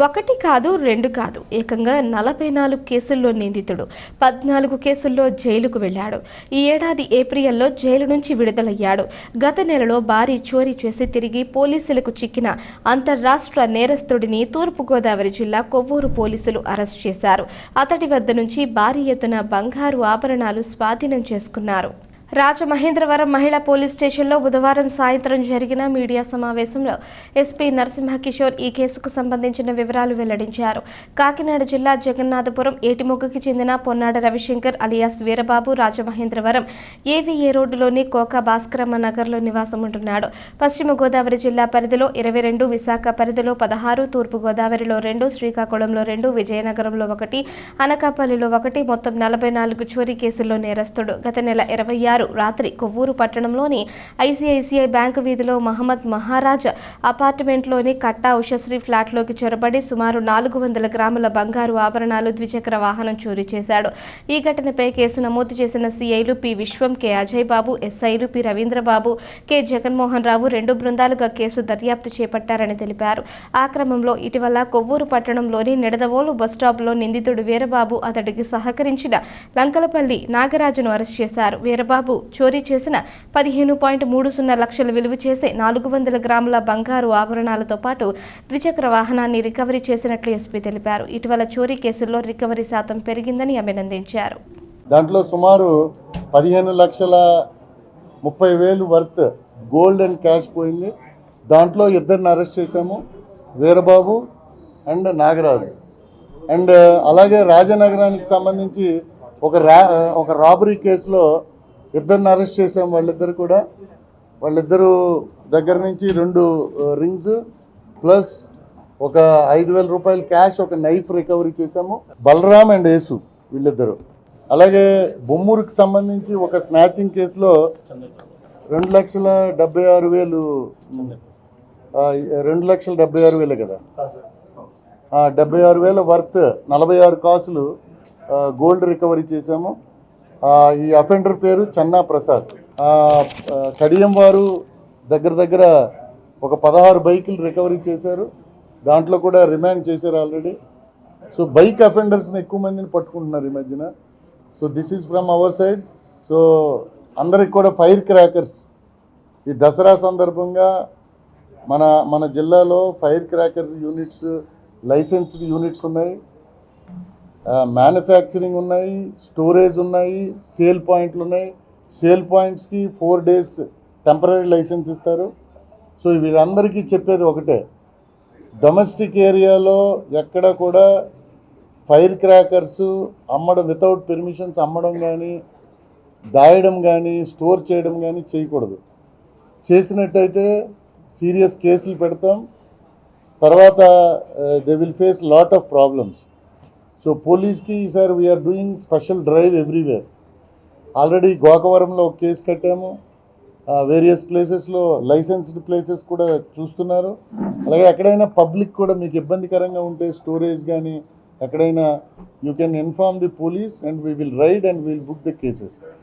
ఒకటి కాదు రెండు కాదు. ఏకంగా నలభై నాలుగు కేసుల్లో నిందితుడు పద్నాలుగు కేసుల్లో జైలుకు వెళ్ళాడు. ఈ ఏడాది ఏప్రిల్లో జైలు నుంచి విడుదలయ్యాడు. గత నెలలో భారీ చోరీ చేసి తిరిగి పోలీసులకు చిక్కిన అంతర్రాష్ట్ర నేరస్తుడిని తూర్పుగోదావరి జిల్లా కొవ్వూరు పోలీసులు అరెస్ట్ చేశారు. అతడి వద్ద నుంచి భారీ ఎత్తున బంగారు ఆభరణాలు స్వాధీనం చేసుకున్నారు. రాజమహేంద్రవరం మహిళా పోలీస్ స్టేషన్లో బుధవారం సాయంత్రం జరిగిన మీడియా సమావేశంలో ఎస్పీ నరసింహకిషోర్ ఈ కేసుకు సంబంధించిన వివరాలు వెల్లడించారు. కాకినాడ జిల్లా జగన్నాథపురం ఏటిమొగ్గకి చెందిన Ponnada Ravishankar alias Veerababu Rajamahendravaram A V A రోడ్డులోని కోకా భాస్కరమ్మ నగర్లో నివాసం ఉంటున్నాడు పశ్చిమ గోదావరి జిల్లా పరిధిలో ఇరవై రెండు విశాఖ పరిధిలో పదహారు తూర్పు గోదావరిలో రెండు శ్రీకాకుళంలో రెండు విజయనగరంలో ఒకటి అనకాపల్లిలో ఒకటి మొత్తం నలభై నాలుగు చోరీ కేసుల్లో నేరస్తుడు. గత నెల ఇరవై ఆరు రాత్రి కొవ్వూరు పట్టణంలోని ఐసీఐసీఐ బ్యాంకు వీధిలో మహమ్మద్ మహారాజ్ అపార్ట్మెంట్లోని కట్టా ఉషశ్రీ ఫ్లాట్లోకి చొరబడి సుమారు నాలుగు వందల గ్రాముల బంగారు ఆభరణాలు ద్విచక్ర వాహనం చోరీ చేశాడు. ఈ ఘటనపై కేసు నమోదు చేసిన సీఐలు పి విశ్వం కె అజయ్ బాబు ఎస్ఐలు పి రవీంద్రబాబు కె జగన్మోహన్ రావు రెండు బృందాలుగా కేసు దర్యాప్తు చేపట్టారని తెలిపారు. ఆ క్రమంలో ఇటీవల కొవ్వూరు పట్టణంలోని నిడదవోలు బస్టాప్లో నిందితుడు వీరబాబు అతడికి సహకరించిన లంకలపల్లి నాగరాజును అరెస్ట్ చేశారు. వీరబాబు చోరీ చేసిన పదిహేను పాయింట్ మూడు సున్నా లక్షల విలువ చేసే నాలుగు వందల గ్రాముల బంగారు ఆభరణాలతో పాటు ద్విచక్ర వాహనాన్ని రికవరీ చేసినట్లు ఎస్పీ తెలిపారు. ఇటీవల చోరీ కేసుల్లో రికవరీ శాతం పెరిగిందని అభినందించారు. దాంట్లో సుమారు పదిహేను లక్షల ముప్పై వేలు వర్త్ గోల్డ్ అండ్ క్యాష్ పోయింది. దాంట్లో ఇద్దరిని అరెస్ట్ చేశాము వీరబాబు అండ్ నాగరాజు. అండ్ అలాగే రాజనగరానికి సంబంధించి ఒక రా ఒక రాబరీ కేసులో ఇద్దరిని అరెస్ట్ చేసాం వాళ్ళిద్దరు కూడా. వాళ్ళిద్దరూ దగ్గర నుంచి రెండు రింగ్స్ ప్లస్ ఒక ఐదు వేల రూపాయల క్యాష్ ఒక నైఫ్ రికవరీ చేశాము. బలరామ్ అండ్ యేసు వీళ్ళిద్దరు. అలాగే బొమ్మూరుకి సంబంధించి ఒక స్నాచింగ్ కేసులో రెండు లక్షల డెబ్బై ఆరు వేలు రెండు లక్షల డెబ్బై ఆరు వేలే కదా? డెబ్బై ఆరు వేల వర్త్ నలభై ఆరు కాసులు గోల్డ్ రికవరీ చేశాము. ఈ అఫెండర్ పేరు చన్నా ప్రసాద్. కడియం వారు దగ్గర దగ్గర ఒక పదహారు బైకులు రికవరీ చేశారు. దాంట్లో కూడా రిమాండ్ చేశారు ఆల్రెడీ. సో బైక్ అఫెండర్స్ని ఎక్కువ మందిని పట్టుకుంటున్నారు ఈ మధ్యన. So this is from our side so అందరికి కూడా ఫైర్ క్రాకర్స్ ఈ దసరా సందర్భంగా మన మన జిల్లాలో fire cracker units licensed units ఉన్నాయి. మ్యానుఫ్యాక్చరింగ్ ఉన్నాయి స్టోరేజ్ ఉన్నాయి సేల్ పాయింట్లు ఉన్నాయి. సేల్ పాయింట్స్కి ఫోర్ డేస్ టెంపరీ లైసెన్స్ ఇస్తారు. సో వీళ్ళందరికీ చెప్పేది ఒకటే. డొమెస్టిక్ ఏరియాలో ఎక్కడ కూడా ఫైర్ క్రాకర్స్ అమ్మడం వితౌట్ పెర్మిషన్స్ అమ్మడం కానీ దాయడం కానీ స్టోర్ చేయడం కానీ చేయకూడదు. చేసినట్టయితే సీరియస్ కేసులు పెడతాం. తర్వాత they will face lot of problems so పోలీస్కి ఈసారి we are doing special drive everywhere already గోకవరంలో ఒక కేసు కట్టాము. వేరియస్ ప్లేసెస్లో లైసెన్స్డ్ ప్లేసెస్ కూడా చూస్తున్నారు. అలాగే ఎక్కడైనా పబ్లిక్ కూడా మీకు ఇబ్బందికరంగా ఉంటే స్టోరేజ్ కానీ ఎక్కడైనా you can inform the police and we will raid and will book the cases